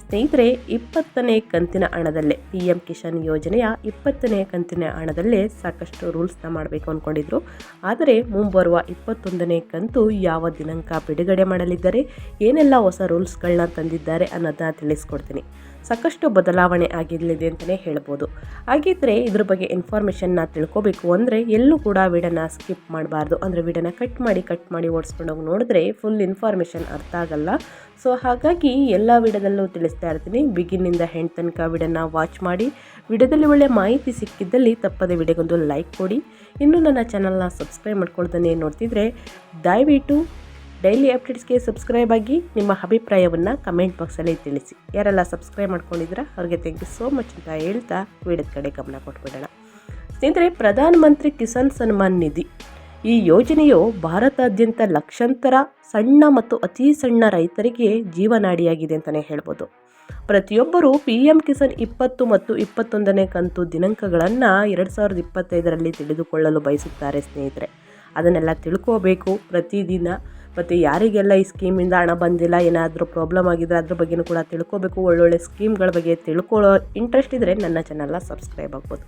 ಸ್ನೇಹಿತರೆ, ಇಪ್ಪತ್ತನೇ ಕಂತಿನ ಹಣದಲ್ಲೇ ಪಿ ಎಂ ಕಿಸಾನ್ ಯೋಜನೆಯ ಇಪ್ಪತ್ತನೇ ಕಂತಿನ ಹಣದಲ್ಲೇ ಸಾಕಷ್ಟು ರೂಲ್ಸ್ನ ಮಾಡಬೇಕು ಅಂದ್ಕೊಂಡಿದ್ರು ಆದರೆ ಮುಂಬರುವ ಇಪ್ಪತ್ತೊಂದನೇ ಕಂತು ಯಾವ ದಿನಾಂಕ ಬಿಡುಗಡೆ ಮಾಡಲಿದ್ದಾರೆ, ಏನೆಲ್ಲ ಹೊಸ ರೂಲ್ಸ್ಗಳನ್ನ ತಂದಿದ್ದಾರೆ ಅನ್ನೋದನ್ನ ತಿಳಿಸ್ಕೊಡ್ತೀನಿ. ಸಾಕಷ್ಟು ಬದಲಾವಣೆ ಆಗಿರಲಿದೆ ಅಂತಲೇ ಹೇಳ್ಬೋದು. ಹಾಗಿದ್ದರೆ ಇದ್ರ ಬಗ್ಗೆ ಇನ್ಫಾರ್ಮೇಷನ್ನ ತಿಳ್ಕೊಬೇಕು ಅಂದರೆ ಎಲ್ಲೂ ಕೂಡ ವಿಡನ್ನ ಸ್ಕಿಪ್ ಮಾಡಬಾರ್ದು. ಅಂದರೆ ವಿಡನ್ನ ಕಟ್ ಮಾಡಿ ಕಟ್ ಮಾಡಿ ಓಡಿಸ್ಕೊಂಡೋಗಿ ನೋಡಿದ್ರೆ ಫುಲ್ ಇನ್ಫಾರ್ಮೇಷನ್ ಅರ್ಥ ಆಗಲ್ಲ. ಸೊ ಹಾಗಾಗಿ ಎಲ್ಲ ವಿಡದಲ್ಲೂ ತಿಳಿಸ್ತಾ ಇರ್ತೀನಿ. ಬಿಗಿನಿಂದ ಹೆಣ್ಣು ತನಕ ವಿಡನ್ನ ವಾಚ್ ಮಾಡಿ. ವಿಡಿಯೋದಲ್ಲಿ ಒಳ್ಳೆ ಮಾಹಿತಿ ಸಿಕ್ಕಿದ್ದಲ್ಲಿ ತಪ್ಪದೆ ವಿಡಿಯೋಗೊಂದು ಲೈಕ್ ಕೊಡಿ. ಇನ್ನೂ ನನ್ನ ಚಾನಲ್ನ ಸಬ್ಸ್ಕ್ರೈಬ್ ಮಾಡ್ಕೊಳ್ತಾನೆ ನೋಡ್ತಿದ್ರೆ ದಯವಿಟ್ಟು ಡೈಲಿ ಅಪ್ಡೇಟ್ಸ್ಗೆ ಸಬ್ಸ್ಕ್ರೈಬ್ ಆಗಿ ನಿಮ್ಮ ಅಭಿಪ್ರಾಯವನ್ನು ಕಮೆಂಟ್ ಬಾಕ್ಸಲ್ಲಿ ತಿಳಿಸಿ. ಯಾರೆಲ್ಲ ಸಬ್ಸ್ಕ್ರೈಬ್ ಮಾಡ್ಕೊಂಡಿದ್ರೆ ಅವ್ರಿಗೆ ಥ್ಯಾಂಕ್ ಯು ಸೋ ಮಚ್ ಅಂತ ಹೇಳ್ತಾ ವಿಡಿಯೋದ ಕಡೆ ಗಮನ ಕೊಟ್ಬಿಡೋಣ. ಸ್ನೇಹಿತರೆ ಪ್ರಧಾನಮಂತ್ರಿ ಕಿಸಾನ್ ಸನ್ಮಾನ್ ನಿಧಿ. ಈ ಯೋಜನೆಯು ಭಾರತಾದ್ಯಂತ ಲಕ್ಷಾಂತರ ಸಣ್ಣ ಮತ್ತು ಅತಿ ಸಣ್ಣ ರೈತರಿಗೆ ಜೀವನಾಡಿಯಾಗಿದೆ ಅಂತಲೇ ಹೇಳ್ಬೋದು. ಪ್ರತಿಯೊಬ್ಬರು ಪಿ ಎಂ ಕಿಸಾನ್ ಇಪ್ಪತ್ತು ಮತ್ತು ಇಪ್ಪತ್ತೊಂದನೇ ಕಂತು ದಿನಾಂಕಗಳನ್ನು ಎರಡು ಸಾವಿರದ ಇಪ್ಪತ್ತೈದರಲ್ಲಿ ತಿಳಿದುಕೊಳ್ಳಲು ಬಯಸುತ್ತಾರೆ ಸ್ನೇಹಿತರೆ. ಅದನ್ನೆಲ್ಲ ತಿಳ್ಕೋಬೇಕು. ಪ್ರತಿದಿನ ಮತ್ತು ಯಾರಿಗೆಲ್ಲ ಈ ಸ್ಕೀಮಿಂದ ಹಣ ಬಂದಿಲ್ಲ, ಏನಾದರೂ ಪ್ರಾಬ್ಲಮ್ ಆಗಿದ್ರೆ ಅದ್ರ ಬಗ್ಗೆಯೂ ಕೂಡ ತಿಳ್ಕೋಬೇಕು. ಒಳ್ಳೊಳ್ಳೆ ಸ್ಕೀಮ್ಗಳ ಬಗ್ಗೆ ತಿಳ್ಕೊಳ್ಳೋ ಇಂಟ್ರೆಸ್ಟ್ ಇದ್ದರೆ ನನ್ನ ಚಾನಲ್ನ ಸಬ್ಸ್ಕ್ರೈಬ್ ಆಗ್ಬೋದು.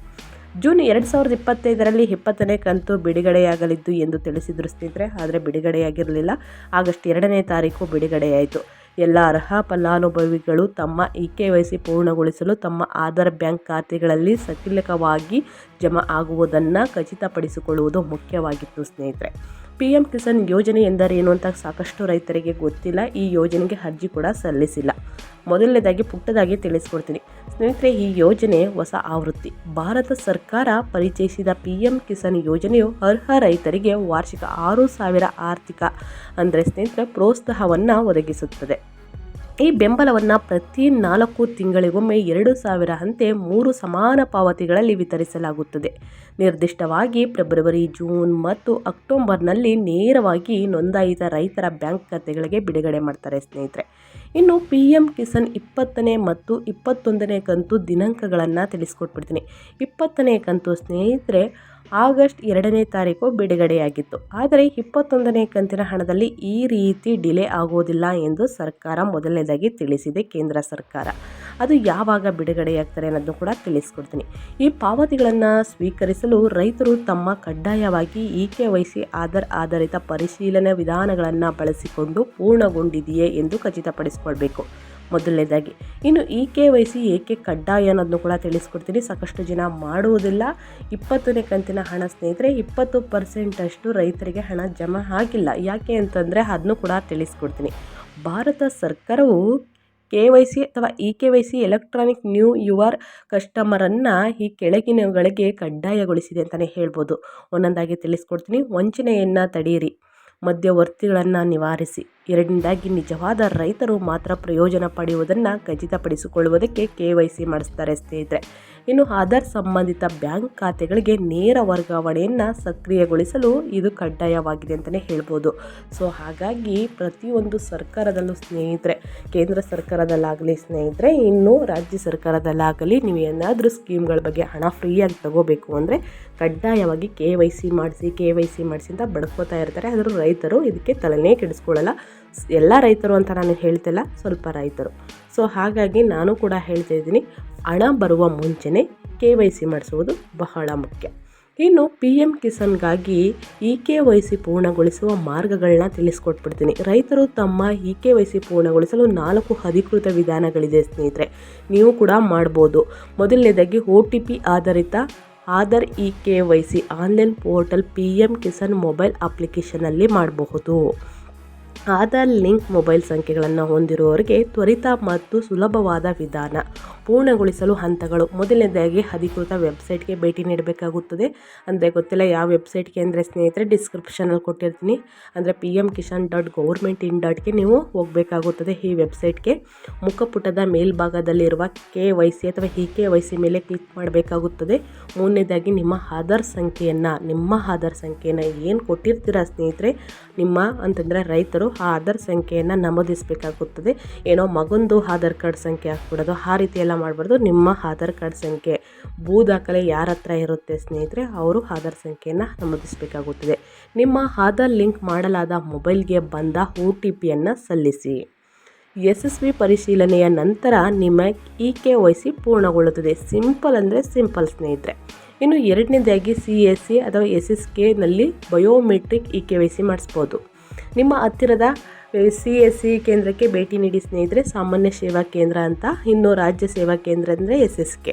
ಜೂನ್ ಎರಡು ಸಾವಿರದ ಇಪ್ಪತ್ತೈದರಲ್ಲಿ ಇಪ್ಪತ್ತನೇ ಕಂತು ಬಿಡುಗಡೆಯಾಗಲಿದ್ದು ಎಂದು ತಿಳಿಸಿದ್ರು ಸ್ನೇಹಿತರೆ ಆದರೆ ಬಿಡುಗಡೆಯಾಗಿರಲಿಲ್ಲ. ಆಗಸ್ಟ್ ಎರಡನೇ ತಾರೀಕು ಬಿಡುಗಡೆಯಾಯಿತು. ಎಲ್ಲ ಅರ್ಹ ಫಲಾನುಭವಿಗಳು ತಮ್ಮ ಇ ಕೆ ವೈ ಸಿ ಪೂರ್ಣಗೊಳಿಸಲು ತಮ್ಮ ಆಧಾರ್ ಬ್ಯಾಂಕ್ ಖಾತೆಗಳಲ್ಲಿ ಸಕಿಲಕವಾಗಿ ಜಮಾ ಆಗುವುದನ್ನು ಖಚಿತಪಡಿಸಿಕೊಳ್ಳುವುದು ಮುಖ್ಯವಾಗಿತ್ತು ಸ್ನೇಹಿತರೆ. ಪಿ ಎಂ ಕಿಸಾನ್ ಯೋಜನೆ ಎಂದರೇನು ಅಂತ ಸಾಕಷ್ಟು ರೈತರಿಗೆ ಗೊತ್ತಿಲ್ಲ. ಈ ಯೋಜನೆಗೆ ಅರ್ಜಿ ಕೂಡ ಸಲ್ಲಿಸಿಲ್ಲ. ಮೊದಲನೇದಾಗಿ ಪುಟ್ಟದಾಗಿ ತಿಳಿಸ್ಕೊಡ್ತೀನಿ. ಸ್ನೇಹಿತರೆ, ಈ ಯೋಜನೆ ಹೊಸ ಆವೃತ್ತಿ. ಭಾರತ ಸರ್ಕಾರ ಪರಿಚಯಿಸಿದ ಪಿ ಎಂ ಕಿಸಾನ್ ಯೋಜನೆಯು ಅರ್ಹ ರೈತರಿಗೆ ವಾರ್ಷಿಕ ಆರು ಸಾವಿರ ಆರ್ಥಿಕ, ಅಂದರೆ ಸ್ನೇಹಿತರೆ, ಪ್ರೋತ್ಸಾಹವನ್ನು ಒದಗಿಸುತ್ತದೆ. ಈ ಬೆಂಬಲವನ್ನು ಪ್ರತಿ ನಾಲ್ಕು ತಿಂಗಳಿಗೊಮ್ಮೆ ಎರಡು ಸಾವಿರ ಅಂತೆ ಮೂರು ಸಮಾನ ಪಾವತಿಗಳಲ್ಲಿ ವಿತರಿಸಲಾಗುತ್ತದೆ. ನಿರ್ದಿಷ್ಟವಾಗಿ ಫೆಬ್ರವರಿ, ಜೂನ್ ಮತ್ತು ಅಕ್ಟೋಬರ್ನಲ್ಲಿ ನೇರವಾಗಿ ನೋಂದಾಯಿತ ರೈತರ ಬ್ಯಾಂಕ್ ಖಾತೆಗಳಿಗೆ ಬಿಡುಗಡೆ ಮಾಡ್ತಾರೆ ಸ್ನೇಹಿತರೆ. ಇನ್ನು ಪಿ ಎಂ ಕಿಸಾನ್ ಇಪ್ಪತ್ತನೇ ಮತ್ತು ಇಪ್ಪತ್ತೊಂದನೇ ಕಂತು ದಿನಾಂಕಗಳನ್ನು ತಿಳಿಸ್ಕೊಟ್ಬಿಡ್ತೀನಿ. ಇಪ್ಪತ್ತನೇ ಕಂತು ಸ್ನೇಹಿತರೆ ಆಗಸ್ಟ್ ಎರಡನೇ ತಾರೀಕು ಬಿಡುಗಡೆಯಾಗಿತ್ತು. ಆದರೆ ಇಪ್ಪತ್ತೊಂದನೇ ಕಂತಿನ ಹಣದಲ್ಲಿ ಈ ರೀತಿ ಡಿಲೇ ಆಗೋದಿಲ್ಲ ಎಂದು ಸರ್ಕಾರ ಮೊದಲನೇದಾಗಿ ತಿಳಿಸಿದೆ ಕೇಂದ್ರ ಸರ್ಕಾರ. ಅದು ಯಾವಾಗ ಬಿಡುಗಡೆಯಾಗ್ತಾರೆ ಅನ್ನೋದನ್ನು ಕೂಡ ತಿಳಿಸ್ಕೊಡ್ತೀನಿ. ಈ ಪಾವತಿಗಳನ್ನು ಸ್ವೀಕರಿಸಲು ರೈತರು ತಮ್ಮ ಕಡ್ಡಾಯವಾಗಿ ಇ ಕೆ ವೈ ಆಧಾರ್ ಆಧಾರಿತ ಪರಿಶೀಲನೆ ವಿಧಾನಗಳನ್ನು ಬಳಸಿಕೊಂಡು ಪೂರ್ಣಗೊಂಡಿದೆಯೇ ಎಂದು ಖಚಿತಪಡಿಸಿಕೊಳ್ಬೇಕು. ಮೊದಲನೇದಾಗಿ. ಇನ್ನು ಇ ಕೆ ವೈ ಸಿ ಏಕೆ ಕಡ್ಡಾಯ ಅನ್ನೋದನ್ನು ಕೂಡ ತಿಳಿಸ್ಕೊಡ್ತೀನಿ. ಸಾಕಷ್ಟು ಜನ ಮಾಡುವುದಿಲ್ಲ. ಇಪ್ಪತ್ತನೇ ಕಂತಿನ ಹಣ ಸ್ನೇಹಿತರೆ, ಇಪ್ಪತ್ತು ಪರ್ಸೆಂಟಷ್ಟು ರೈತರಿಗೆ ಹಣ ಜಮಾ ಆಗಿಲ್ಲ. ಯಾಕೆ ಅಂತಂದರೆ ಅದನ್ನು ಕೂಡ ತಿಳಿಸ್ಕೊಡ್ತೀನಿ. ಭಾರತ ಸರ್ಕಾರವು ಕೆ ವೈ ಸಿ ಅಥವಾ E K Y C electronic know your ಕಸ್ಟಮರನ್ನು ಈ ಕೆಳಗಿನಗಳಿಗೆ ಕಡ್ಡಾಯಗೊಳಿಸಿದೆ ಅಂತಲೇ ಹೇಳ್ಬೋದು. ಒಂದೊಂದಾಗಿ ತಿಳಿಸ್ಕೊಡ್ತೀನಿ. ವಂಚನೆಯನ್ನು ತಡೆಯಿರಿ ಮಧ್ಯವರ್ತಿಗಳನ್ನು ನಿವಾರಿಸಿ. ಎರಡನೇದಾಗಿ ನಿಜವಾದ ರೈತರು ಮಾತ್ರ ಪ್ರಯೋಜನ ಪಡೆಯುವುದನ್ನು ಖಚಿತಪಡಿಸಿಕೊಳ್ಳುವುದಕ್ಕೆ ಕೆ ವೈ ಸಿ ಮಾಡಿಸ್ತಾರೆ ಸ್ನೇಹಿತರೆ. ಇನ್ನು ಆಧಾರ್ ಸಂಬಂಧಿತ ಬ್ಯಾಂಕ್ ಖಾತೆಗಳಿಗೆ ನೇರ ವರ್ಗಾವಣೆಯನ್ನು ಸಕ್ರಿಯಗೊಳಿಸಲು ಇದು ಕಡ್ಡಾಯವಾಗಿದೆ ಅಂತಲೇ ಹೇಳ್ಬೋದು. ಸೊ ಹಾಗಾಗಿ ಪ್ರತಿಯೊಂದು ಸರ್ಕಾರದಲ್ಲೂ ಸ್ನೇಹಿತರೆ, ಕೇಂದ್ರ ಸರ್ಕಾರದಲ್ಲಾಗಲಿ ಸ್ನೇಹಿತರೆ, ಇನ್ನು ರಾಜ್ಯ ಸರ್ಕಾರದಲ್ಲಾಗಲಿ ನೀವು ಏನಾದರೂ ಸ್ಕೀಮ್ಗಳ ಬಗ್ಗೆ ಹಣ ಫ್ರೀಯಾಗಿ ತಗೋಬೇಕು ಅಂದರೆ ಕಡ್ಡಾಯವಾಗಿ ಕೆ ವೈ ಸಿ ಮಾಡಿಸಿ, ಕೆ ವೈ ಸಿ ಮಾಡಿಸಿ ಅಂತ ಬಡ್ಕೋತಾ ಇರ್ತಾರೆ. ಆದರೂ ರೈತರು ಇದಕ್ಕೆ ತಲೆನೇ ಕೆಡಿಸ್ಕೊಳ್ಳಲ್ಲ. ಎಲ್ಲ ರೈತರು ಅಂತ ನಾನು ಹೇಳ್ತಿಲ್ಲ, ಸ್ವಲ್ಪ ರೈತರು. ಸೊ ಹಾಗಾಗಿ ನಾನು ಕೂಡ ಹೇಳ್ತಾ ಇದ್ದೀನಿ, ಹಣ ಬರುವ ಮುಂಚೆನೇ ಕೆ ವೈ ಸಿ ಮಾಡಿಸುವುದು ಬಹಳ ಮುಖ್ಯ. ಇನ್ನು ಪಿ ಎಂ ಕಿಸಾನ್ಗಾಗಿ ಇ ಕೆ ವೈ ಸಿ ಪೂರ್ಣಗೊಳಿಸುವ ಮಾರ್ಗಗಳನ್ನ ತಿಳಿಸ್ಕೊಟ್ಬಿಡ್ತೀನಿ. ರೈತರು ತಮ್ಮ ಇ ಕೆ ವೈ ಸಿ ಪೂರ್ಣಗೊಳಿಸಲು ನಾಲ್ಕು ಅಧಿಕೃತ ವಿಧಾನಗಳಿದೆ ಸ್ನೇಹಿತರೆ. ನೀವು ಕೂಡ ಮಾಡ್ಬೋದು. ಮೊದಲನೇದಾಗಿ ಒ ಟಿ ಪಿ ಆಧಾರಿತ Aadhaar E K Y C online portal P M Kisan mobile ಅಪ್ಲಿಕೇಶನಲ್ಲಿ ಮಾಡಬಹುದು. ಆಧಾರ್ ಲಿಂಕ್ ಮೊಬೈಲ್ ಸಂಖ್ಯೆಗಳನ್ನು ಹೊಂದಿರುವವರಿಗೆ ತ್ವರಿತ ಮತ್ತು ಸುಲಭವಾದ ವಿಧಾನ. ಪೂರ್ಣಗೊಳಿಸಲು ಹಂತಗಳು. ಮೊದಲನೇದಾಗಿ ಅಧಿಕೃತ ವೆಬ್ಸೈಟ್ಗೆ ಭೇಟಿ ನೀಡಬೇಕಾಗುತ್ತದೆ. ಅಂದರೆ ಗೊತ್ತಿಲ್ಲ ಯಾವ ವೆಬ್ಸೈಟ್ಗೆ ಅಂದರೆ ಸ್ನೇಹಿತರೆ ಡಿಸ್ಕ್ರಿಪ್ಷನಲ್ಲಿ ಕೊಟ್ಟಿರ್ತೀನಿ. ಅಂದರೆ P M Kisan dot government in ಡಾಟ್ಗೆ ನೀವು ಹೋಗಬೇಕಾಗುತ್ತದೆ ಈ ವೆಬ್ಸೈಟ್ಗೆ. ಮುಖಪುಟದ ಮೇಲ್ಭಾಗದಲ್ಲಿರುವ ಕೆ ವೈ ಸಿ ಅಥವಾ ಹಿ ಕೆ ವೈ ಸಿ ಮೇಲೆ ಕ್ಲಿಕ್ ಮಾಡಬೇಕಾಗುತ್ತದೆ. ಮೂರನೇದಾಗಿ ನಿಮ್ಮ ಆಧಾರ್ ಸಂಖ್ಯೆಯನ್ನು, ನಿಮ್ಮ ಆಧಾರ್ ಸಂಖ್ಯೆಯನ್ನು ಏನು ಕೊಟ್ಟಿರ್ತೀರ ಸ್ನೇಹಿತರೆ? ನಿಮ್ಮ ಅಂತಂದರೆ ರೈತರು ಅವರು ಆ ಆಧಾರ್ ಸಂಖ್ಯೆಯನ್ನು ನಮೂದಿಸಬೇಕಾಗುತ್ತದೆ. ಏನೋ ಮಗಂದು ಆಧಾರ್ ಕಾರ್ಡ್ ಸಂಖ್ಯೆ ಹಾಕ್ಬಿಡೋದು ಆ ರೀತಿ ಎಲ್ಲ ಮಾಡಬಾರ್ದು. ನಿಮ್ಮ ಆಧಾರ್ ಕಾರ್ಡ್ ಸಂಖ್ಯೆ ಭೂ ದಾಖಲೆ ಯಾರ ಹತ್ರ ಇರುತ್ತೆ ಸ್ನೇಹಿತರೆ, ಅವರು ಆಧಾರ್ ಸಂಖ್ಯೆಯನ್ನು ನಮೂದಿಸಬೇಕಾಗುತ್ತದೆ. ನಿಮ್ಮ ಆಧಾರ್ ಲಿಂಕ್ ಮಾಡಲಾದ ಮೊಬೈಲ್ಗೆ ಬಂದ ಒ ಟಿ ಪಿಯನ್ನು ಸಲ್ಲಿಸಿ. ಯಶಸ್ವಿ ಪರಿಶೀಲನೆಯ ನಂತರ ನಿಮ್ಮ ಇ ಕೆ ವೈ ಸಿ ಪೂರ್ಣಗೊಳ್ಳುತ್ತದೆ. ಸಿಂಪಲ್ ಅಂದರೆ ಸಿಂಪಲ್ ಸ್ನೇಹಿತರೆ. ಇನ್ನು ಎರಡನೇದಾಗಿ ಸಿ ಎಸ್ ಸಿ ಅಥವಾ S S ಕೆನಲ್ಲಿ biometric e K Y C ಮಾಡಿಸ್ಬೋದು. ನಿಮ್ಮ ಹತ್ತಿರದ ಸಿ ಎಸ್ ಸಿ ಕೇಂದ್ರಕ್ಕೆ ಭೇಟಿ ನೀಡಿ ಸ್ನೇಹಿತರೆ, ಸಾಮಾನ್ಯ ಸೇವಾ ಕೇಂದ್ರ ಅಂತ, ಇನ್ನು ರಾಜ್ಯ ಸೇವಾ ಕೇಂದ್ರ ಅಂದರೆ ಎಸ್ ಎಸ್ ಕೆ.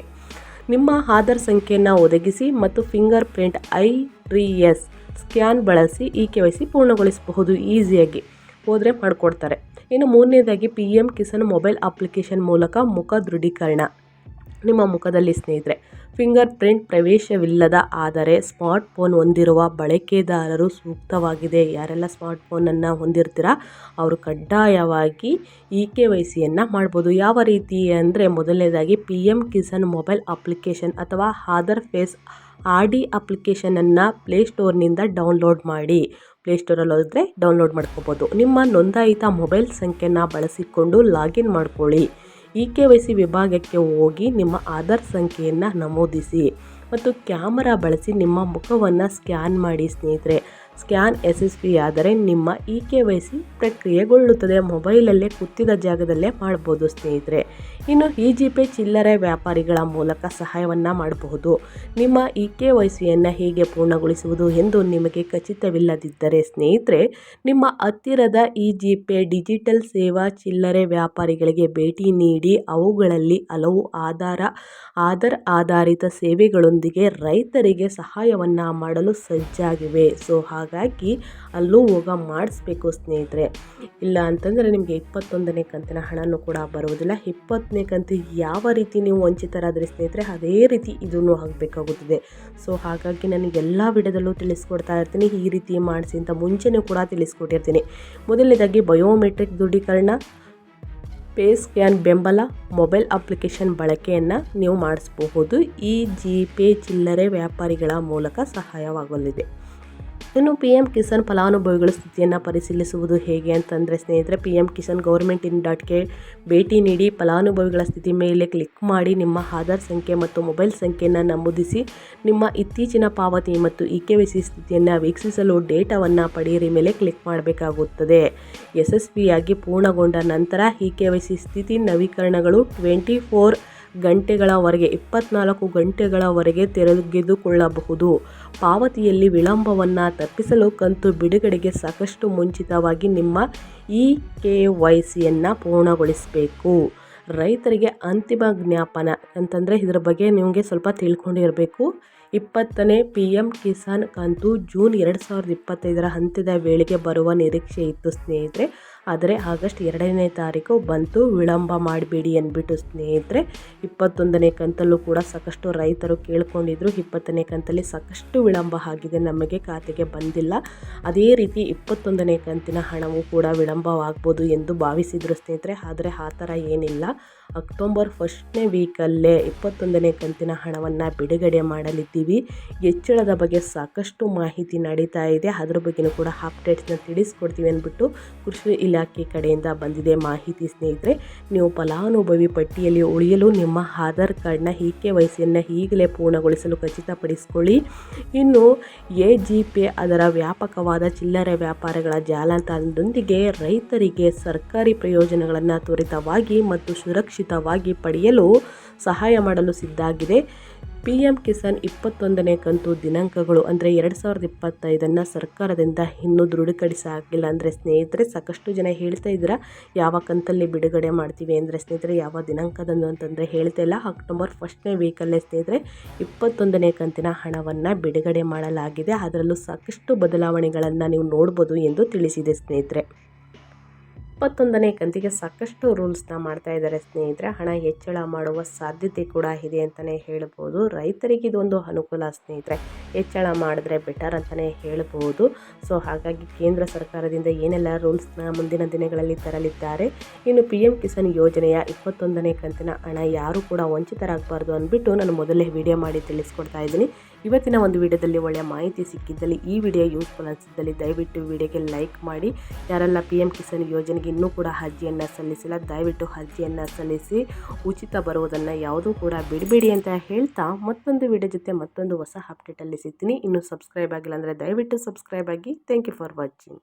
ನಿಮ್ಮ ಆಧಾರ್ ಸಂಖ್ಯೆಯನ್ನು ಒದಗಿಸಿ ಮತ್ತು finger print iris scan ಬಳಸಿ ಈ ಕೆ ವೈ ಸಿ ಪೂರ್ಣಗೊಳಿಸಬಹುದು, ಈಸಿಯಾಗಿ ಹೋದರೆ ಮಾಡಿಕೊಡ್ತಾರೆ. ಇನ್ನು ಮೂರನೇದಾಗಿ, P M Kisan mobile application ಮೂಲಕ ಮುಖ ದೃಢೀಕರಣ. ನಿಮ್ಮ ಮುಖದಲ್ಲಿ ಸ್ನೇಹಿತರೆ ಫಿಂಗರ್ ಪ್ರಿಂಟ್ ಪ್ರವೇಶವಿಲ್ಲದ ಆದರೆ ಸ್ಮಾರ್ಟ್ ಫೋನ್ ಹೊಂದಿರುವ ಬಳಕೆದಾರರು ಸೂಕ್ತವಾಗಿದೆ. ಯಾರೆಲ್ಲ ಸ್ಮಾರ್ಟ್ ಫೋನನ್ನು ಹೊಂದಿರ್ತೀರ, ಅವರು ಕಡ್ಡಾಯವಾಗಿ ಇ ಕೆ ವೈ ಸಿಯನ್ನು ಮಾಡ್ಬೋದು. ಯಾವ ರೀತಿ ಅಂದರೆ ಮೊದಲನೇದಾಗಿ P M Kisan mobile application ಅಥವಾ ಆಧಾರ್ ಫೇಸ್ ಆರ್ ಡಿ ಅಪ್ಲಿಕೇಶನನ್ನು ಪ್ಲೇಸ್ಟೋರ್ನಿಂದ ಡೌನ್ಲೋಡ್ ಮಾಡಿ. ಪ್ಲೇಸ್ಟೋರಲ್ಲಿ ಹೋದರೆ ಡೌನ್ಲೋಡ್ ಮಾಡ್ಕೋಬೋದು. ನಿಮ್ಮ ನೋಂದಾಯಿತ ಮೊಬೈಲ್ ಸಂಖ್ಯೆನ ಬಳಸಿಕೊಂಡು ಲಾಗಿನ್ ಮಾಡ್ಕೊಳ್ಳಿ. ಇ ಕೆ ವೈ ಸಿ ವಿಭಾಗಕ್ಕೆ ಹೋಗಿ ನಿಮ್ಮ ಆಧಾರ್ ಸಂಖ್ಯೆಯನ್ನು ನಮೂದಿಸಿ ಮತ್ತು ಕ್ಯಾಮರಾ ಬಳಸಿ ನಿಮ್ಮ ಮುಖವನ್ನು ಸ್ಕ್ಯಾನ್ ಮಾಡಿ ಸ್ನೇಹಿತರೆ. ಸ್ಕ್ಯಾನ್ ಆದರೆ ನಿಮ್ಮ ಇ ಕೆ ವೈ ಸಿ ಪ್ರಕ್ರಿಯೆಗೊಳ್ಳುತ್ತದೆ. ಮೊಬೈಲಲ್ಲೇ ಕುತ್ತಿದ ಜಾಗದಲ್ಲೇ ಮಾಡ್ಬೋದು ಸ್ನೇಹಿತರೆ. ಇನ್ನು ಇ ಜಿ ಪೇ ಚಿಲ್ಲರೆ ವ್ಯಾಪಾರಿಗಳ ಮೂಲಕ ಸಹಾಯವನ್ನು ಮಾಡಬಹುದು. ನಿಮ್ಮ ಇ ಕೆ ವೈ ಸಿಯನ್ನು ಹೇಗೆ ಪೂರ್ಣಗೊಳಿಸುವುದು ಎಂದು ನಿಮಗೆ ಖಚಿತವಿಲ್ಲದಿದ್ದರೆ ಸ್ನೇಹಿತರೆ, ನಿಮ್ಮ ಹತ್ತಿರದ ಇ ಜಿ ಪೇ ಡಿಜಿಟಲ್ ಸೇವಾ ಚಿಲ್ಲರೆ ವ್ಯಾಪಾರಿಗಳಿಗೆ ಭೇಟಿ ನೀಡಿ ಅವುಗಳಲ್ಲಿ ಹಲವು ಆಧಾರ, ಆಧಾರ್ ಆಧಾರಿತ ಸೇವೆಗಳೊಂದಿಗೆ ರೈತರಿಗೆ ಸಹಾಯವನ್ನು ಮಾಡಲು ಸಜ್ಜಾಗಿವೆ. ಸೊ ಹಾಗಾಗಿ ಅಲ್ಲೂ ಹೋಗ ಮಾಡಿಸ್ಬೇಕು ಸ್ನೇಹಿತರೆ. ಇಲ್ಲ ಅಂತಂದರೆ ನಿಮಗೆ ಇಪ್ಪತ್ತೊಂದನೇ ಕಂತಿನ ಹಣನೂ ಕೂಡ ಬರುವುದಿಲ್ಲ. ಇಪ್ಪತ್ತನೇ ಕಂತು ಯಾವ ರೀತಿ ನೀವು ವಂಚಿತರಾದರೆ ಸ್ನೇಹಿತರೆ, ಅದೇ ರೀತಿ ಇದನ್ನು ಆಗಬೇಕಾಗುತ್ತದೆ. ಸೊ ಹಾಗಾಗಿ ನಾನು ಎಲ್ಲ ವಿಡಿಯೋದಲ್ಲೂ ತಿಳಿಸ್ಕೊಡ್ತಾ ಇರ್ತೀನಿ. ಈ ರೀತಿ ಮಾಡಿಸಿ ಅಂತ ಮುಂಚೆನೂ ಕೂಡ ತಿಳಿಸ್ಕೊಟ್ಟಿರ್ತೀನಿ. ಮೊದಲನೇದಾಗಿ ಬಯೋಮೆಟ್ರಿಕ್ ದೃಢೀಕರಣ, ಪೇ ಸ್ಕ್ಯಾನ್ ಬೆಂಬಲ, ಮೊಬೈಲ್ ಅಪ್ಲಿಕೇಶನ್ ಬಳಕೆಯನ್ನು ನೀವು ಮಾಡಿಸಬಹುದು. ಈ ಜಿ ಪೇ ಚಿಲ್ಲರೆ ವ್ಯಾಪಾರಿಗಳ ಮೂಲಕ ಸಹಾಯವಾಗಲಿದೆ. ಇನ್ನು ಪಿ ಎಂ ಕಿಸಾನ್ ಫಲಾನುಭವಿಗಳ ಸ್ಥಿತಿಯನ್ನು ಪರಿಶೀಲಿಸುವುದು ಹೇಗೆ ಅಂತಂದರೆ ಸ್ನೇಹಿತರೆ P M Kisan government in ಡಾಟ್ಗೆ ಭೇಟಿ ನೀಡಿ ಫಲಾನುಭವಿಗಳ ಸ್ಥಿತಿ ಮೇಲೆ ಕ್ಲಿಕ್ ಮಾಡಿ ನಿಮ್ಮ ಆಧಾರ್ ಸಂಖ್ಯೆ ಮತ್ತು ಮೊಬೈಲ್ ಸಂಖ್ಯೆಯನ್ನು ನಮೂದಿಸಿ ನಿಮ್ಮ ಇತ್ತೀಚಿನ ಪಾವತಿ ಮತ್ತು ಇ ಕೆ ವಿ ಸಿ ಸ್ಥಿತಿಯನ್ನು ವೀಕ್ಷಿಸಲು ಡೇಟಾವನ್ನು ಪಡೆಯಿರಿ ಮೇಲೆ ಕ್ಲಿಕ್ ಮಾಡಬೇಕಾಗುತ್ತದೆ. ಯಶಸ್ವಿಯಾಗಿ ಪೂರ್ಣಗೊಂಡ ನಂತರ ಇ ಕೆ ವೈ ಸಿ ಸ್ಥಿತಿ ನವೀಕರಣಗಳು ಟ್ವೆಂಟಿ ಫೋರ್ ಗಂಟೆಗಳವರೆಗೆ, ಇಪ್ಪತ್ನಾಲ್ಕು ಗಂಟೆಗಳವರೆಗೆ ತೆಗೆದುಕೊಳ್ಳಬಹುದು ಪಾವತಿಯಲ್ಲಿ ವಿಳಂಬವನ್ನು ತಪ್ಪಿಸಲು ಕಂತು ಬಿಡುಗಡೆಗೆ ಸಾಕಷ್ಟು ಮುಂಚಿತವಾಗಿ ನಿಮ್ಮ ಇ ಕೆ ವೈ ಸಿಯನ್ನು ಪೂರ್ಣಗೊಳಿಸಬೇಕು. ರೈತರಿಗೆ ಅಂತಿಮ ಜ್ಞಾಪನ. ಅಂತಂದರೆ ಇದರ ಬಗ್ಗೆ ನಿಮಗೆ ಸ್ವಲ್ಪ ತಿಳ್ಕೊಂಡಿರಬೇಕು. ಇಪ್ಪತ್ತನೇ ಪಿ ಎಂ ಕಿಸಾನ್ ಕಂತು ಜೂನ್ ಎರಡು ಸಾವಿರದ ಇಪ್ಪತ್ತೈದರ ಹಂತದ ವೇಳೆಗೆ ಬರುವ ನಿರೀಕ್ಷೆ ಇತ್ತು ಸ್ನೇಹಿತರೆ. ಆದರೆ ಆಗಸ್ಟ್ ಎರಡನೇ ತಾರೀಕು ಬಂತು. ವಿಳಂಬ ಮಾಡಬೇಡಿ ಅಂದ್ಬಿಟ್ಟು ಸ್ನೇಹಿತರೆ, ಇಪ್ಪತ್ತೊಂದನೇ ಕಂತಲ್ಲೂ ಕೂಡ ಸಾಕಷ್ಟು ರೈತರು ಕೇಳ್ಕೊಂಡಿದ್ರು. ಇಪ್ಪತ್ತನೇ ಕಂತಲ್ಲಿ ಸಾಕಷ್ಟು ವಿಳಂಬ ಆಗಿದೆ. ನಮಗೆ ಖಾತೆಗೆ ಬಂದಿಲ್ಲ. ಅದೇ ರೀತಿ ಇಪ್ಪತ್ತೊಂದನೇ ಕಂತಿನ ಹಣವು ಕೂಡ ವಿಳಂಬವಾಗ್ಬೋದು ಎಂದು ಭಾವಿಸಿದ್ರು ಸ್ನೇಹಿತರೆ. ಆದರೆ ಆ ಥರ ಏನಿಲ್ಲ. ಅಕ್ಟೋಬರ್ ಫಸ್ಟ್ನೇ ವೀಕಲ್ಲೇ ಇಪ್ಪತ್ತೊಂದನೇ ಕಂತಿನ ಹಣವನ್ನು ಬಿಡುಗಡೆ ಮಾಡಲಿದ್ದೀವಿ. ಹೆಚ್ಚಳದ ಬಗ್ಗೆ ಸಾಕಷ್ಟು ಮಾಹಿತಿ ನಡೀತಾ ಇದೆ. ಅದ್ರ ಬಗ್ಗೆಯೂ ಕೂಡ ಅಪ್ಡೇಟ್ಸ್ನ ತಿಳಿಸ್ಕೊಡ್ತೀವಿ ಅಂದ್ಬಿಟ್ಟು ಕೃಷಿ ಇಲಾಖೆ ಕಡೆಯಿಂದ ಬಂದಿದೆ ಮಾಹಿತಿ ಸ್ನೇಹಿತರೆ. ನೀವು ಫಲಾನುಭವಿ ಪಟ್ಟಿಯಲ್ಲಿ ಉಳಿಯಲು ನಿಮ್ಮ ಆಧಾರ್ ಕಾರ್ಡ್ನ ಇ ಕೆ ವೈ ಸಿಯನ್ನು ಈಗಲೇ ಪೂರ್ಣಗೊಳಿಸಲು ಖಚಿತಪಡಿಸಿಕೊಳ್ಳಿ. ಇನ್ನು ಎ ಜಿ ಪೇ ಅದರ ವ್ಯಾಪಕವಾದ ಚಿಲ್ಲರೆ ವ್ಯಾಪಾರಗಳ ಜಾಲತಾಣದೊಂದಿಗೆ ರೈತರಿಗೆ ಸರ್ಕಾರಿ ಪ್ರಯೋಜನಗಳನ್ನು ತ್ವರಿತವಾಗಿ ಮತ್ತು ಸುರಕ್ಷಿತವಾಗಿ ಪಡೆಯಲು ಸಹಾಯ ಮಾಡಲು ಸಿದ್ಧಾಗಿದೆ ಪಿ ಎಂ ಕಿಸಾನ್ ಇಪ್ಪತ್ತೊಂದನೇ ಕಂತು ದಿನಾಂಕಗಳು ಅಂದರೆ ಎರಡು ಸಾವಿರದ ಇಪ್ಪತ್ತೈದನ್ನು ಸರ್ಕಾರದಿಂದ ಇನ್ನೂ ದೃಢೀಕರಿಸಾಗಿಲ್ಲ ಅಂದರೆ ಸ್ನೇಹಿತರೆ, ಸಾಕಷ್ಟು ಜನ ಹೇಳ್ತಾ ಇದ್ದೀರಾ, ಯಾವ ಕಂತಲ್ಲಿ ಬಿಡುಗಡೆ ಮಾಡ್ತೀವಿ ಅಂದರೆ ಸ್ನೇಹಿತರೆ, ಯಾವ ದಿನಾಂಕದಂದು ಅಂತಂದರೆ ಹೇಳ್ತಾ ಇಲ್ಲ. ಅಕ್ಟೋಬರ್ ಫಸ್ಟ್ನೇ ವೀಕಲ್ಲೇ ಸ್ನೇಹಿತರೆ, ಇಪ್ಪತ್ತೊಂದನೇ ಕಂತಿನ ಹಣವನ್ನು ಬಿಡುಗಡೆ ಮಾಡಲಾಗಿದೆ. ಅದರಲ್ಲೂ ಸಾಕಷ್ಟು ಬದಲಾವಣೆಗಳನ್ನು ನೀವು ನೋಡ್ಬೋದು ಎಂದು ತಿಳಿಸಿದೆ ಸ್ನೇಹಿತರೆ. ಇಪ್ಪತ್ತೊಂದನೇ ಕಂತಿಗೆ ಸಾಕಷ್ಟು ರೂಲ್ಸ್ನ ಮಾಡ್ತಾ ಇದ್ದಾರೆ ಸ್ನೇಹಿತರೆ. ಹಣ ಹೆಚ್ಚಳ ಮಾಡುವ ಸಾಧ್ಯತೆ ಕೂಡ ಇದೆ ಅಂತಲೇ ಹೇಳ್ಬೋದು. ರೈತರಿಗೆ ಇದೊಂದು ಅನುಕೂಲ ಸ್ನೇಹಿತರೆ. ಹೆಚ್ಚಳ ಮಾಡಿದ್ರೆ ಬೆಟರ್ ಅಂತಲೇ ಹೇಳ್ಬೋದು. ಸೊ ಹಾಗಾಗಿ ಕೇಂದ್ರ ಸರ್ಕಾರದಿಂದ ಏನೆಲ್ಲ ರೂಲ್ಸ್ನ ಮುಂದಿನ ದಿನಗಳಲ್ಲಿ ತರಲಿದ್ದಾರೆ. ಇನ್ನು ಪಿ ಎಂ ಕಿಸಾನ್ ಯೋಜನೆಯ ಇಪ್ಪತ್ತೊಂದನೇ ಕಂತಿನ ಹಣ ಯಾರು ಕೂಡ ವಂಚಿತರಾಗಬಾರ್ದು ಅಂದ್ಬಿಟ್ಟು ನಾನು ಮೊದಲೇ ವಿಡಿಯೋ ಮಾಡಿ ತಿಳಿಸ್ಕೊಡ್ತಾ ಇದ್ದೀನಿ. ಇವತ್ತಿನ ಒಂದು ವಿಡಿಯೋದಲ್ಲಿ ಒಳ್ಳೆಯ ಮಾಹಿತಿ ಸಿಕ್ಕಿದ್ದಲ್ಲಿ ಈ ವಿಡಿಯೋ ಯೂಸ್ಫುಲ್ ಅನಿಸಿದ್ದಲ್ಲಿ ದಯವಿಟ್ಟು ವಿಡಿಯೋಗೆ ಲೈಕ್ ಮಾಡಿ. ಯಾರೆಲ್ಲ ಪಿ ಎಂ ಕಿಸಾನ್ ಯೋಜನೆಗೆ ಇನ್ನೂ ಕೂಡ ಅರ್ಜಿಯನ್ನು ಸಲ್ಲಿಸಿಲ್ಲ, ದಯವಿಟ್ಟು ಅರ್ಜಿಯನ್ನು ಸಲ್ಲಿಸಿ. ಉಚಿತ ಬರುವುದನ್ನು ಯಾವುದೂ ಕೂಡ ಬಿಡಬೇಡಿ ಅಂತ ಹೇಳ್ತಾ ಮತ್ತೊಂದು ವಿಡಿಯೋ ಜೊತೆ ಮತ್ತೊಂದು ಹೊಸ ಅಪ್ಡೇಟಲ್ಲಿ ಸಿಗ್ತೀನಿ. ಇನ್ನೂ ಸಬ್ಸ್ಕ್ರೈಬ್ ಆಗಿಲ್ಲ ಅಂದರೆ ದಯವಿಟ್ಟು ಸಬ್ಸ್ಕ್ರೈಬ್ ಆಗಿ. Thank you for watching